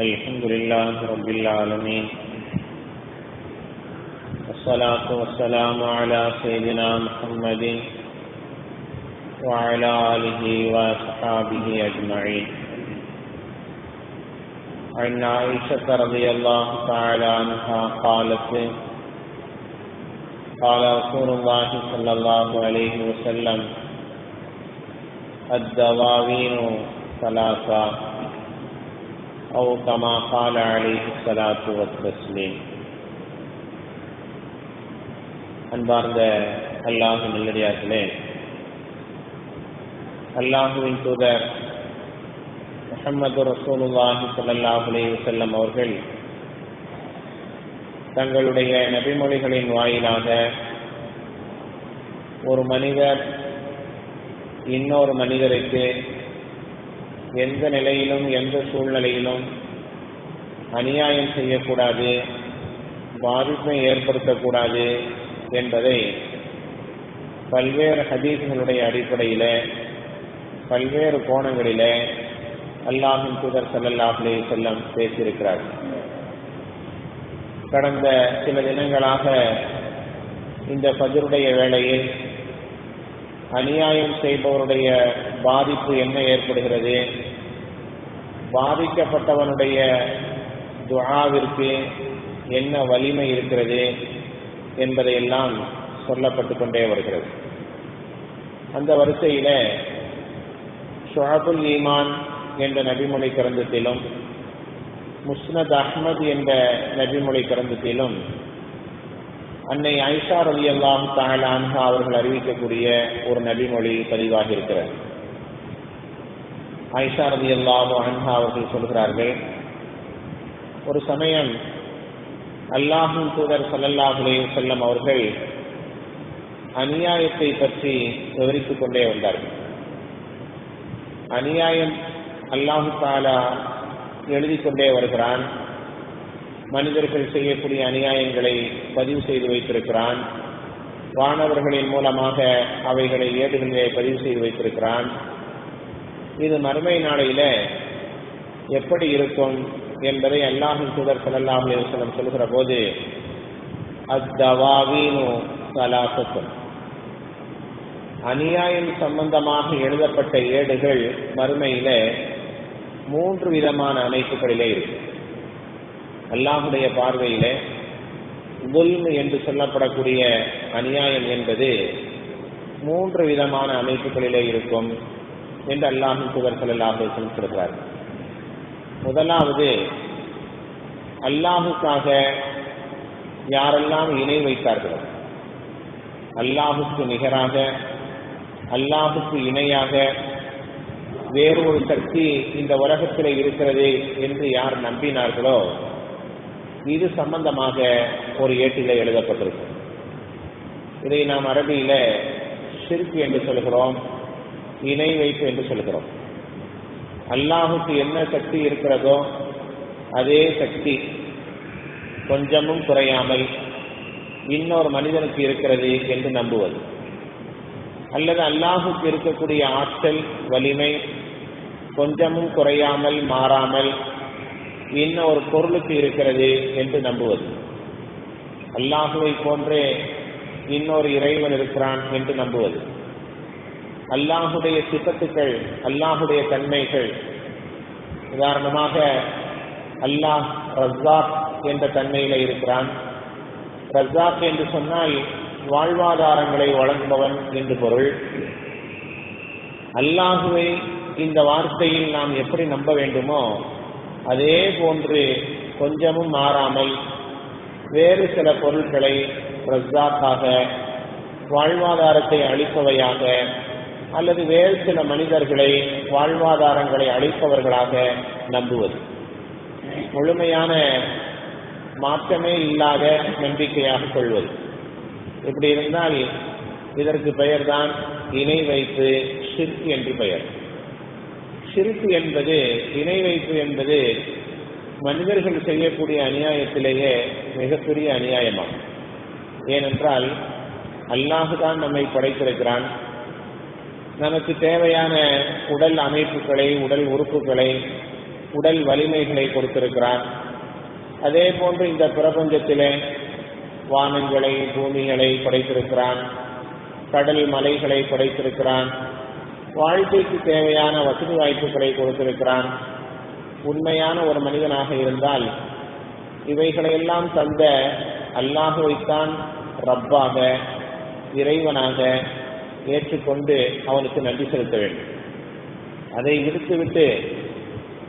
الحمد لله رب العالمين. والصلاة والسلام على سيدنا محمد وعلى آله وأصحابه أجمعين. عن عائشة رضي الله تعالى عنها قالت قال رسول الله صلى الله عليه وسلم الدواوين ثلاثة. أو كما قال عليه الصلاة والتسليم அன்பார்ந்த அல்லாஹு நல்லடியார்களே அல்லாஹுவின் தூதர் முகமது ரசூலுல்லாஹி ஸல்லல்லாஹு அலைஹி வஸல்லம் அவர்கள் தங்களுடைய நபிமொழிகளின் வாயிலாக ஒரு மனிதர் இன்னொரு மனிதருக்கு எந்த நிலையிலும் எந்த சூழ்நிலையிலும் அநியாயம் செய்யக்கூடாது பாதிப்பை ஏற்படுத்தக்கூடாது என்பதை பல்வேறு ஹதீஸ்களுடைய அடிப்படையில் பல்வேறு கோணங்களில் அல்லாஹின் தூதர் சல்லல்லாஹ்லே செல்லம் பேசியிருக்கிறார். கடந்த சில தினங்களாக இந்த பஜருடைய வேளையில் அநியாயம் செய்பவருடைய பாதிப்பு என்ன ஏற்படுகிறது பாதிக்கப்பட்டவனுடைய துஆவிற்கு என்ன வலிமை இருக்கிறது என்பதையெல்லாம் சொல்லப்பட்டு கொண்டே வருகிறது. அந்த வரிசையில ஷுஹபுல் ஈமான் என்ற நபிமொழி கிரந்தத்திலும் முஸ்னத் அஹ்மத் என்ற நபிமொழி கிரந்தத்திலும் அன்னை ஐஷா ரவி அல்லாம் தாலான்ஹா அவர்கள் அறிவிக்கக்கூடிய ஒரு நபிமொழி பதிவாக இருக்கிறது. ஐஷா ரவி அல்லாஹு அன்ஹா அவர்கள் சொல்கிறார்கள் ஒரு சமயம் அல்லாஹும் தூதர் சல்லல்லாஹுலே செல்லம் அவர்கள் அநியாயத்தை பற்றி விவரித்துக் கொண்டே வந்தார்கள். அநியாயம் அல்லாஹு தாலா எழுதி கொண்டே வருகிறான் மனிதர்கள் செய்யக்கூடிய அநியாயங்களை பதிவு செய்து வைத்திருக்கிறான் வானவர்களின் மூலமாக அவைகளை ஏடுகளிலே பதிவு செய்து வைத்திருக்கிறான் இது மறுமை நாளையில எப்படி இருக்கும் என்பதை அல்லாஹின் தூதர் சல்லாஹ் அலுவலம் சொல்கிற போது அத்தவாவீனு சலாசத்தும் அநியாயம் சம்பந்தமாக எழுதப்பட்ட ஏடுகள் மறுமையில மூன்று விதமான அமைப்புகளிலே இருக்கு. அல்லாஹுடைய பார்வையில உல்மு என்று சொல்லப்படக்கூடிய அநியாயம் என்பது மூன்று விதமான அமைப்புகளிலே இருக்கும். என்று அல்லாஹின் தூதர் சல்லாஹ் சொல்கிறார் முதலாவது அல்லாஹுக்காக யாரெல்லாம் இணை வைத்தார்களோ அல்லாஹுக்கு நிகராக அல்லாஹுக்கு இணையாக வேறு ஒரு சக்தி இந்த உலகத்தில் இருக்கிறது என்று யார் நம்பினார்களோ இது சம்பந்தமாக ஒரு ஏட்டில எழுதப்பட்டிருக்கும். இதை நாம் அரபியில சிற்கு என்று சொல்கிறோம். இணை வைப்பு என்று சொல்கிறோம் அல்லாஹுக்கு என்ன சக்தி இருக்கிறதோ அதே சக்தி கொஞ்சமும் குறையாமல் இன்னொரு மனிதனுக்கு இருக்கிறது என்று நம்புவது. அல்லது அல்லாஹுக்கு இருக்கக்கூடிய ஆற்றல் வலிமை கொஞ்சமும் குறையாமல் மாறாமல் இன்னொரு பொருளுக்கு இருக்கிறது என்று நம்புவது. அல்லாஹுவை போன்றே இன்னொரு இறைவன் இருக்கிறான் என்று நம்புவது. அல்லாஹுடைய சிபத்துக்கள் அல்லாஹுடைய தன்மைகள். உதாரணமாக அல்லாஹ் ரஸ்ஸாக் என்ற தன்மையில இருக்கிறான். ரஸ்ஸாக் என்று சொன்னால் வாழ்வாதாரங்களை வழங்குபவன் என்று பொருள். அல்லாஹுவை இந்த வார்த்தையில் நாம் எப்படி நம்ப வேண்டுமோ அதே போன்று கொஞ்சமும் மாறாமல் வேறு சில பொருட்களை ரஸ்ஸாக்காக வாழ்வாதாரத்தை அளிப்பவையாக அல்லது வேறு சில மனிதர்களை வாழ்வாதாரங்களை அளிப்பவர்களாக நம்புவது. முழுமையான மாற்றமே இல்லாத நம்பிக்கையாக கொள்வது. இப்படி இருந்தால் இதற்கு பெயர்தான் இணை வைப்பு ஷிர்க் என்று பெயர். ஷிர்க் என்பது இணை வைப்பு என்பது மனிதர்கள் செய்யக்கூடிய அநியாயத்திலேயே மிகப்பெரிய அநியாயமாகும். ஏனென்றால் அல்லாஹுதான் நம்மை படைத்திருக்கிறான். நமக்கு தேவையான உடல் அமைப்புகளை உடல் உறுப்புகளை உடல் வலிமைகளை கொடுத்திருக்கிறார். அதே போன்று இந்த பிரபஞ்சத்திலே வானங்களை பூமிகளை படைத்திருக்கிறான். கடல் மலைகளை படைத்திருக்கிறான். வாழ்க்கைக்கு தேவையான வசதி வாய்ப்புகளை கொடுத்திருக்கிறான். உண்மையான ஒரு மனிதனாக இருந்தால் இவைகளையெல்லாம் தந்த அல்லாஹுவைத்தான் ரப்பாக இறைவனாக ஏற்றுக்கொண்டு அவனுக்கு நன்றி செலுத்த வேண்டும். அதை விடுத்துவிட்டு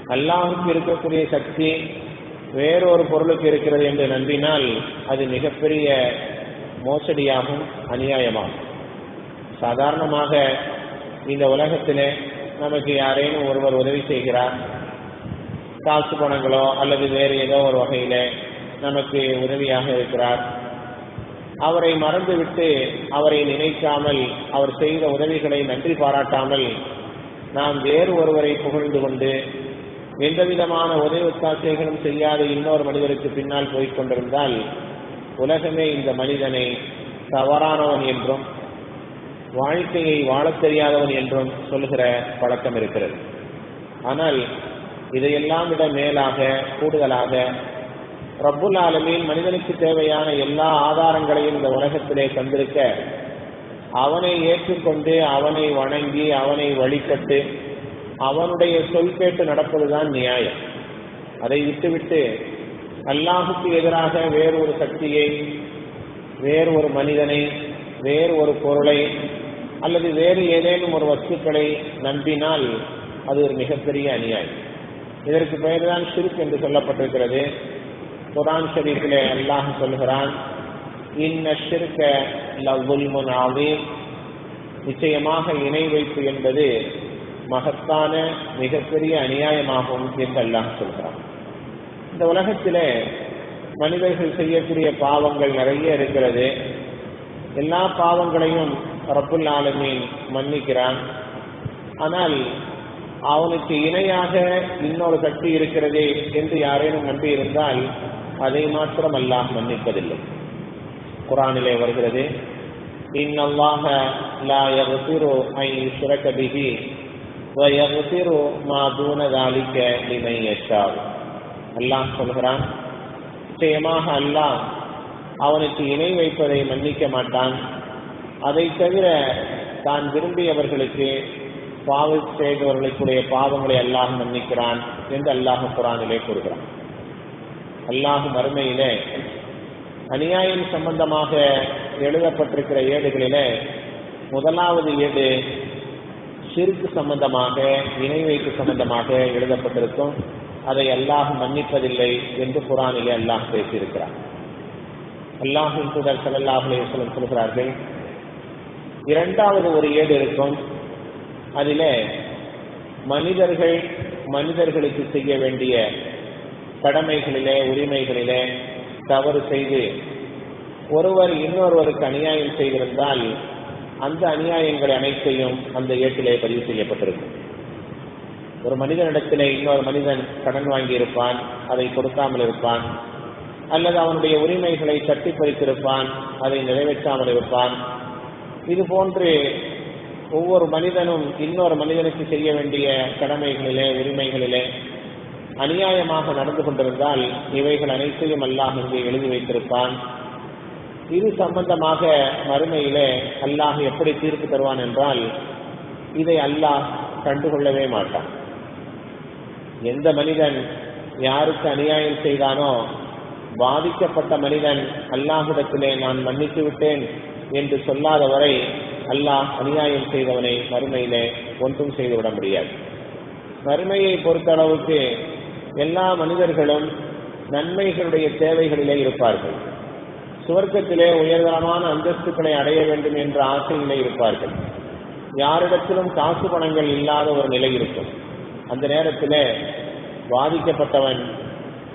அல்லாஹுக்கு இருக்கக்கூடிய சக்தி வேறொரு பொருளுக்கு இருக்கிறது என்று நம்பினால் அது மிகப்பெரிய மோசடியாகும் அநியாயமாகும். சாதாரணமாக இந்த உலகத்தில் நமக்கு யாரேனும் ஒருவர் உதவி செய்கிறார். காசு பணங்களோ அல்லது வேறு ஏதோ ஒரு வகையில் நமக்கு உதவியாக இருக்கிறார். அவரை மறந்துவிட்டு அவரை நினைக்காமல் அவர் செய்த உதவிகளை நன்றி பாராட்டாமல் நாம் வேறு ஒருவரை புகழ்ந்து கொண்டு எந்தவிதமான உதவி ஒத்தாசைகளும் செய்யாத இன்னொரு மனிதருக்கு பின்னால் போய்க் கொண்டிருந்தால் உலகமே இந்த மனிதனை தவறானவன் என்றும் வாழ்க்கையை வாழத் தெரியாதவன் என்றும் சொல்லுகிற பழக்கம் இருக்கிறது. ஆனால் இதையெல்லாம் விட மேலாக கூடுதலாக ரப்புல் ஆலமீன் மனிதனுக்கு தேவையான எல்லா ஆதாரங்களையும் இந்த உலகத்திலே தந்திருக்க அவனை ஏற்றுக்கொண்டு அவனை வணங்கி அவனை வழிகட்டு அவனுடைய சொல் கேட்டு நடப்பதுதான் நியாயம். அதை விட்டுவிட்டு அல்லாஹுக்கு எதிராக வேறு ஒரு சக்தியை வேறு ஒரு மனிதனை வேறு ஒரு பொருளை அல்லது வேறு ஏதேனும் ஒரு வஸ்துக்களை நம்பினால் அது ஒரு மிகப்பெரிய அநியாயம். இதற்கு பெயர்தான் ஷிர்க் என்று சொல்லப்பட்டிருக்கிறது. குரான் ஷரீஃபில் அல்லாஹ் சொல்கிறான் இன்ன லவுல்முன் ஆவீம் நிச்சயமாக இணை வைப்பு என்பது மகத்தான மிகப்பெரிய அநியாயமாகும் என்று அல்லாஹ் சொல்கிறான். இந்த உலகத்திலே மனிதர்கள் செய்யக்கூடிய பாவங்கள் நிறைய இருக்கிறது. எல்லா பாவங்களையும் ரப்புல் ஆலமீன் மன்னிக்கிறான். ஆனால் அவனுக்கு இணையாக இன்னொரு கட்டி இருக்கிறதே என்று யாரேனும் நம்பி இருந்தால் அதை மாத்திரம் அல்லாஹ் மன்னிப்பதில்லை குரானிலே வருகிறது இன்னல்லாஹ லா யக்ஃபிரு ஐ யுஷ்ரக பிஹி வ யக்ஃபிரு மா தூன ذلك லிமன் யஷா அல்லாஹ் சொல்கிறான் நிச்சயமாக அல்லாஹ் அவனுக்கு இணை வைப்பதை மன்னிக்க மாட்டான் அதை தவிர தான் விரும்பியவர்களுக்கு பாவ செய்தவர்களுக்குடைய பாவங்களை அல்லாஹ் மன்னிக்கிறான் என்று அல்லாஹ் குரானிலே கூறுகிறான் அல்லாஹு மறுமையிலே அநியாயம் சம்பந்தமாக எழுதப்பட்டிருக்கிற ஏடுகளிலே முதலாவது ஏடு சிறுக்கு சம்பந்தமாக இணை வைப்பு சம்பந்தமாக எழுதப்பட்டிருக்கும். அதை அல்லாஹ் மன்னிப்பதில்லை என்று குரானிலே அல்லாஹ் பேசியிருக்கிறார். அல்லாஹின் தூதர் சல்லாஹ் சொல்கிறார்கள் இரண்டாவது ஒரு ஏடு இருக்கும். அதிலே மனிதர்கள் மனிதர்களுக்கு செய்ய வேண்டிய கடமைகளிலே உரிமைகளிலே தவறு செய்து ஒருவர் இன்னொருவருக்கு அநியாயம் செய்திருந்தால் அந்த அநியாயங்கள் அனைத்தையும் அந்த ஏட்டிலே பதிவு செய்யப்பட்டிருக்கும். ஒரு மனிதனிடத்திலே இன்னொரு மனிதன் கடன் வாங்கி இருப்பான் அதை கொடுக்காமல் இருப்பான் அல்லது அவனுடைய உரிமைகளை தட்டி பறித்திருப்பான் அதை நிறைவேற்றாமல் இருப்பான். இது போன்று ஒவ்வொரு மனிதனும் இன்னொரு மனிதனுக்கு செய்ய வேண்டிய கடமைகளிலே உரிமைகளிலே அநியாயமாக நடந்து கொண்டிருந்தால் இவைகள் அனைத்தையும் அல்லாஹ் இங்கே எழுதி வைத்திருப்பான். இது சம்பந்தமாக மறுமையிலே அல்லாஹ் எப்படி தீர்ப்பு தருவான் என்றால் இதை அல்லாஹ் கண்டுகொள்ளவே மாட்டான். எந்த மனிதன் யாருக்கு அநியாயம் செய்தானோ பாதிக்கப்பட்ட மனிதன் அல்லாஹிடத்திலே நான் மன்னித்து விட்டேன் என்று சொல்லாத வரை அல்லாஹ் அநியாயம் செய்தவனை மறுமையிலே ஒன்றும் செய்துவிட முடியாது. மறுமையை பொறுத்தளவுக்கு எல்லா மனிதர்களும் நன்மைகளுடைய தேவைகளிலே இருப்பார்கள். சுவர்க்கத்திலே உயர்தரமான அந்தஸ்துக்களை அடைய வேண்டும் என்ற ஆசையிலே இருப்பார்கள். யாரிடத்திலும் காசு பணங்கள் இல்லாத ஒரு நிலை இருக்கும். அந்த நேரத்தில் பாதிக்கப்பட்டவன்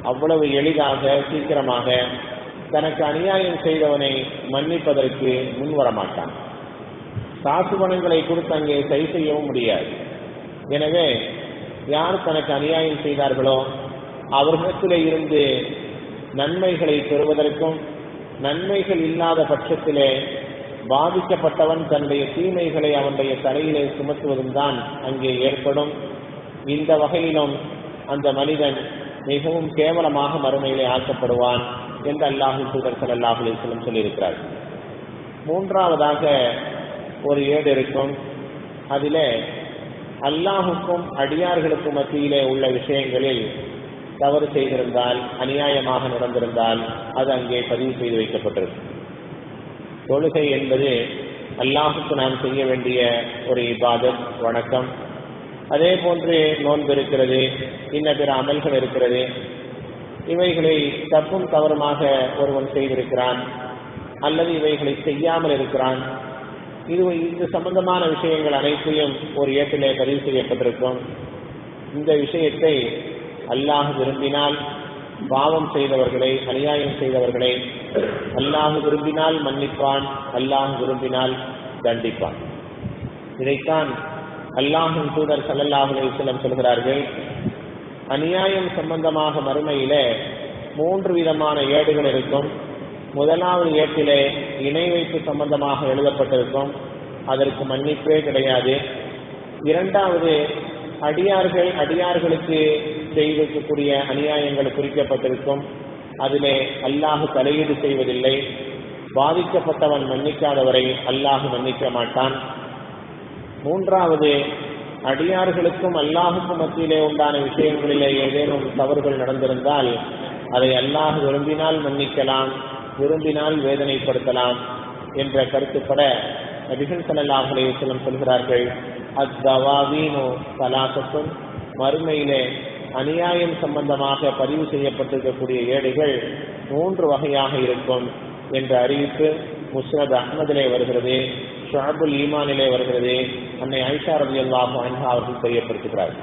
அவ்வளவு எளிதாக சீக்கிரமாக தனக்கு அநியாயம் செய்தவனை மன்னிப்பதற்கு முன் மாட்டான் காசு பணங்களை கொடுத்து அங்கே சரி செய்யவும் முடியாது. எனவே யார் தனக்கு அநியாயம் செய்தார்களோ அவர்களிடத்திலே இருந்து நன்மைகளை பெறுவதற்கும் நன்மைகள் இல்லாத பட்சத்திலே பாதிக்கப்பட்டவன் தன்னுடைய தீமைகளை அவனுடைய தலையிலே சுமத்துவதும் தான் அங்கே ஏற்படும். இந்த வகையிலும் அந்த மனிதன் மிகவும் கேவலமாக மறுமையிலே ஆக்கப்படுவான் என்று அல்லாஹு தூதர் ஸல்லல்லாஹு சொல்லியிருக்கிறார். மூன்றாவதாக ஒரு ஏடு இருக்கும். அதிலே அல்லாஹுக்கும் அடியார்களுக்கும் மத்தியிலே உள்ள விஷயங்களில் தவறு செய்திருந்தால் அநியாயமாக நடந்திருந்தால் அது அங்கே பதிவு செய்து வைக்கப்பட்டிருக்கும் தொழுகை என்பது அல்லாஹுக்கு நாம் செய்ய வேண்டிய ஒரு இபாதத் வணக்கம். அதே போன்று நோன்பு இருக்கிறது இன்ன பிற அமல்கள் இருக்கிறது. இவைகளை தப்பும் தவறுமாக ஒருவன் செய்திருக்கிறான் அல்லது இவைகளை செய்யாமல் இருக்கிறான். இது இது சம்பந்தமான விஷயங்கள் அனைத்தையும் ஒரு ஏட்டிலே பதிவு செய்யப்பட்டிருக்கும். இந்த விஷயத்தை அல்லாஹ் விரும்பினால் பாவம் செய்தவர்களை அநியாயம் செய்தவர்களை அல்லாஹ் விரும்பினால் மன்னிப்பான் அல்லாஹ் விரும்பினால் தண்டிப்பான். இதைத்தான் அல்லாஹின் தூதர் சல்லல்லாஹு அலைஹி சொல்கிறார்கள். அநியாயம் சம்பந்தமாக மறுமையில மூன்று விதமான ஏடுகள் இருக்கும். முதலாவது ஏட்டிலே இணை வைப்பு சம்பந்தமாக எழுதப்பட்டிருக்கும். அதற்கு மன்னிப்பே கிடையாது. இரண்டாவது அடியார்கள் அடியார்களுக்கு செய்திருக்கக்கூடிய அநியாயங்கள் குறிக்கப்பட்டிருக்கும். அதிலே அல்லாஹு தலையீடு செய்வதில்லை. பாதிக்கப்பட்டவன் மன்னிக்காதவரை அல்லாஹு மன்னிக்க மாட்டான். மூன்றாவது அடியார்களுக்கும் அல்லாஹுக்கும் மத்தியிலே உண்டான விஷயங்களிலே ஏதேனும் தவறுகள் நடந்திருந்தால் அதை அல்லாஹ் விரும்பினால் மன்னிக்கலாம். விரும்பினால் வேதனைப்படுத்தலாம் என்ற கருத்துப்பட நபிகள் ஸல்லல்லாஹு அலைஹி சொல்கிறார்கள் அத்தவாவீனோ கலாசத்தும் மறுமையிலே அநியாயம் சம்பந்தமாக பதிவு செய்யப்பட்டிருக்கக்கூடிய ஏடுகள் மூன்று வகையாக இருக்கும் என்ற அறிவிப்பு முஸ்ரத் அஹ்மதிலே வருகிறது ஷாபுல் ஈமானிலே வருகிறது அன்னை ஐஷா ரவி அல்லாஹ் அவர்கள் தெரியப்படுத்துகிறார்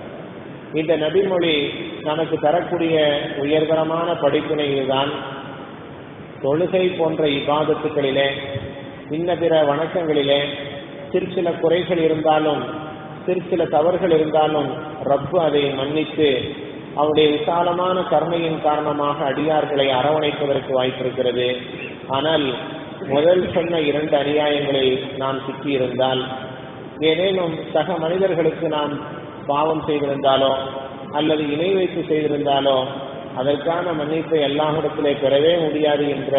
இந்த நபிமொழி நமக்கு தரக்கூடிய உயர்தரமான படிப்பினை இதுதான். தொழுகை போன்ற இபாதத்துக்களிலே இன்ன பிற வணக்கங்களிலே சிறு சில குறைகள் இருந்தாலும் சிறு சில தவறுகள் இருந்தாலும் ரப்பு அதை மன்னித்து அவருடைய விசாலமான கருணையின் காரணமாக அடியார்களை அரவணைப்பதற்கு வாய்ப்பிருக்கிறது. ஆனால் முதல் சொன்ன இரண்டு அநியாயங்களில் நாம் சிக்கியிருந்தால் ஏதேனும் சக மனிதர்களுக்கு நாம் பாவம் செய்திருந்தாலோ அல்லது இணை வைத்து செய்திருந்தாலோ அதற்கான மன்னிப்பை எல்லாரிடத்திலே பெறவே முடியாது என்ற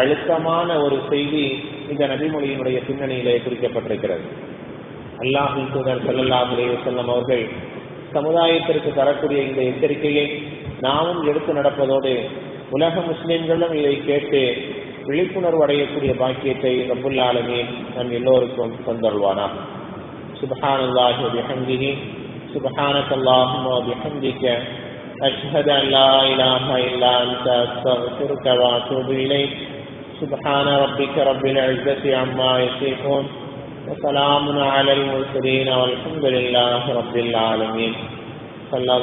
அழுத்தமான ஒரு செய்தி இந்த நபிமொழியினுடைய பின்னணியிலே குறிக்கப்பட்டிருக்கிறது. அல்லாஹின் தூதர் செல்லல்லா அலைஹி செல்லம் அவர்கள் சமுதாயத்திற்கு தரக்கூடிய இந்த எச்சரிக்கையை நாமும் எடுத்து நடப்பதோடு உலக முஸ்லிம்களும் இதை கேட்டு விழிப்புணர்வு அடையக்கூடிய பாக்கியத்தை ரப்புல் ஆலமீன் நம் எல்லோருக்கும் தந்தருவானா சுபஹானல்லாஹி வபிஹம்திஹி சுபஹானக அல்லாஹும்ம வபிஹம்திக أشهد أن لا إله إلا أنت أستغفرك وأتوب إليك. سبحان ربك رب العزة عما يصفون. وسلام على المرسلين والحمد لله رب العالمين. صلى